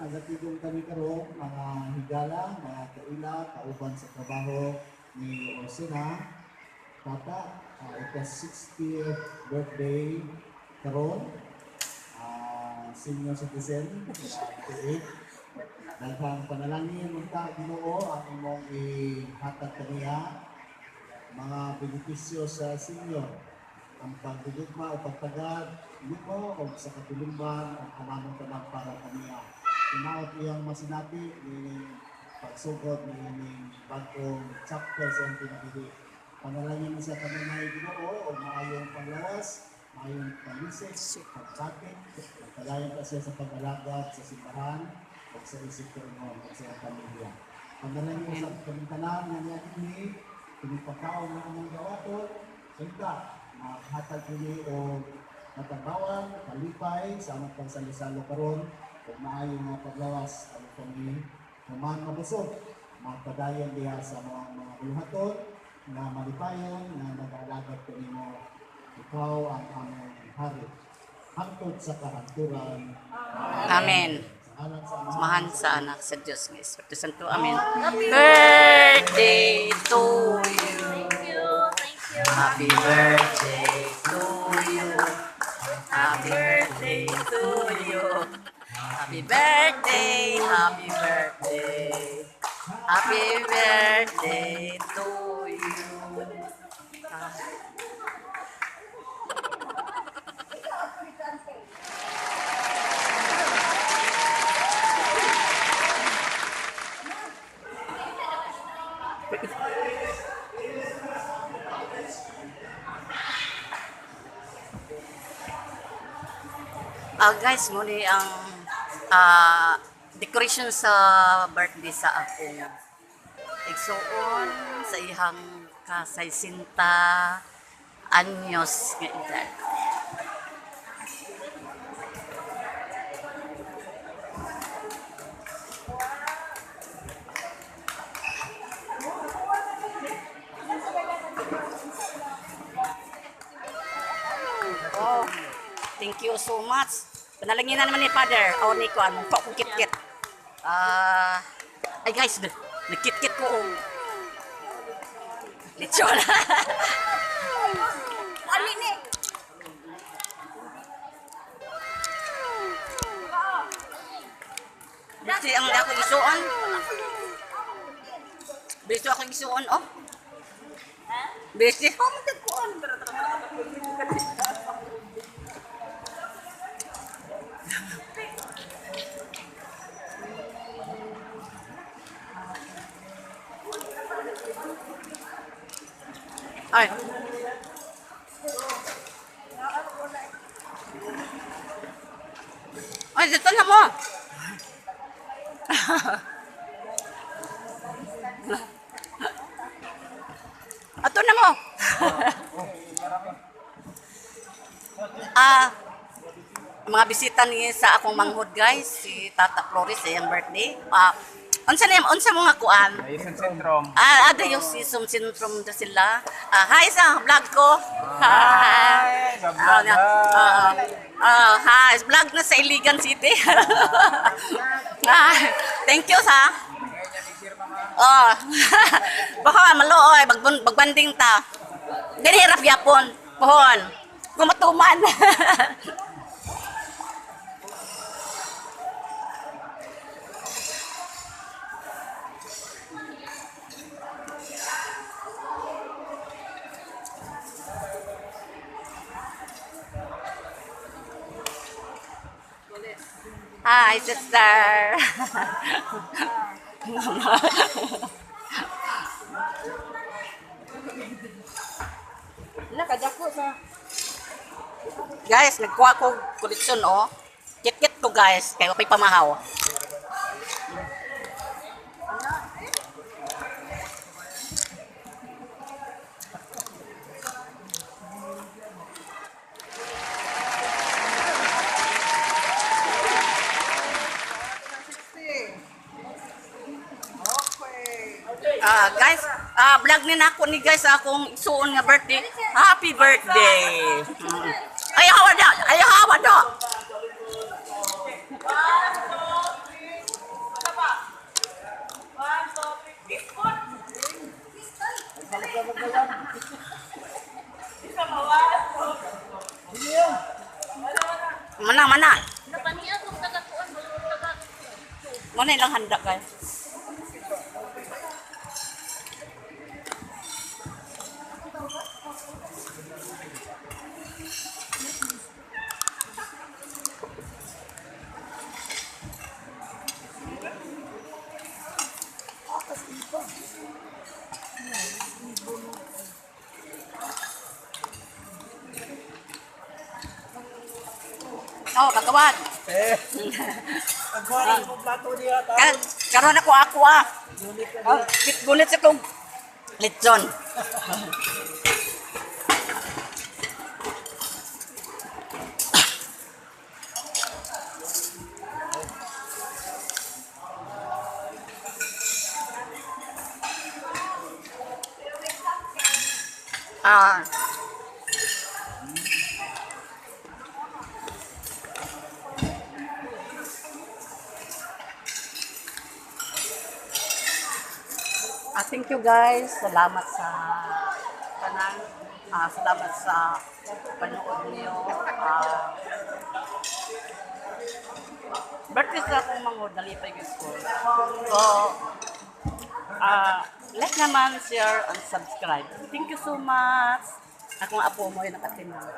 nagatigong kami karon mga higala, mga kaila, kauban sa trabaho ni Osina. Tata, uh, ito 60th birthday karon. Ah, senior citizen, uh, 88. Daghang panalangin unta Ginoo ang imong ihatag kaniya mga benepisyo sa senior ang pagdugma o pagtagad nimo o sa katulungan ang kamamong tanang para kaniya. Inaot iyang masinabi ni pagsugod ni ni bagong chapter sa pinagili. Panalangin sa kanunay Ginoo o maayong panglawas, maayong pamisik, pagsakit, pagkalayan pa siya sa pag-alagad sa simbahan o sa isip ko mo o sa pamilya. Panalangin sa kamintanan nga niya ini, pinipakaon na among gawaton, Senta, makatag kini o matabawan, kalipay, sa among pagsalisalo karon ug maayo nga paglawas ang kami naman mabusog, magpadayon diha sa mga mga buluhaton na malipayon na nag-alagad kanimo ikaw ang among hari hangtod sa kahanturan Amen. sa alam sa mga Mahan sa anak sa Diyos ng Espiritu Santo. Amen. Birthday to you. Happy birthday to you. Happy birthday to you. Happy birthday, happy birthday. Happy birthday to you. Ah guys, muli ang ah, decoration sa birthday sa akong igsuon sa ihang kasay sinta anyos nga edad. Oh, thank you so much. Panalangin na naman ni Father. O, ni ko, anong kong kit-kit. Ah, ay guys, nag- nagkit-kit ko. Oh. Lechon. Ali ni. Bisi ang ako isuon. Bisi ako isuon, oh. Bisi. Ay. Ay, dito na mo. Ato na mo. Ah, mga bisita ni sa akong manghod guys, si Tata Flores sa iyang birthday. Ah, unsa na unsa mo nga kuan? Ayusin syndrome. Ah, ada yung season syndrome na sila. Ah, hi sa vlog ko. Hi. sa vlog, Ah, ah, ah, hi, vlog na sa Iligan City. ah, thank you sa. Oh. Baka maluoy, bagbun bagbanding ta. Dili hirap yapon. Pohon. Kumatuman. Hi, sister. Nakadako sa guys, nagkuha ko koleksyon, oh. Kit-kit ko, guys. Kaya pa'y pamahaw. Ah, guys, ah, vlog ni nako ni guys ah, akong suon nga birthday. Happy birthday. Mm. Ayaw wala, ayaw wala. Mana mana. Mana ilang handa guys. Oh, kagawad. Eh. Kuha ng plato niya. Kar karon ako ako ah. Oh, kit gunit sa kong litson. Ah. Ah, thank you guys. Salamat sa tanan. Ah, salamat sa panood niyo. Ah, birthday sa akong mga nalipay ko school. So, ah, like naman, share, and subscribe. Thank you so much. Akong apo mo yung nakatinang.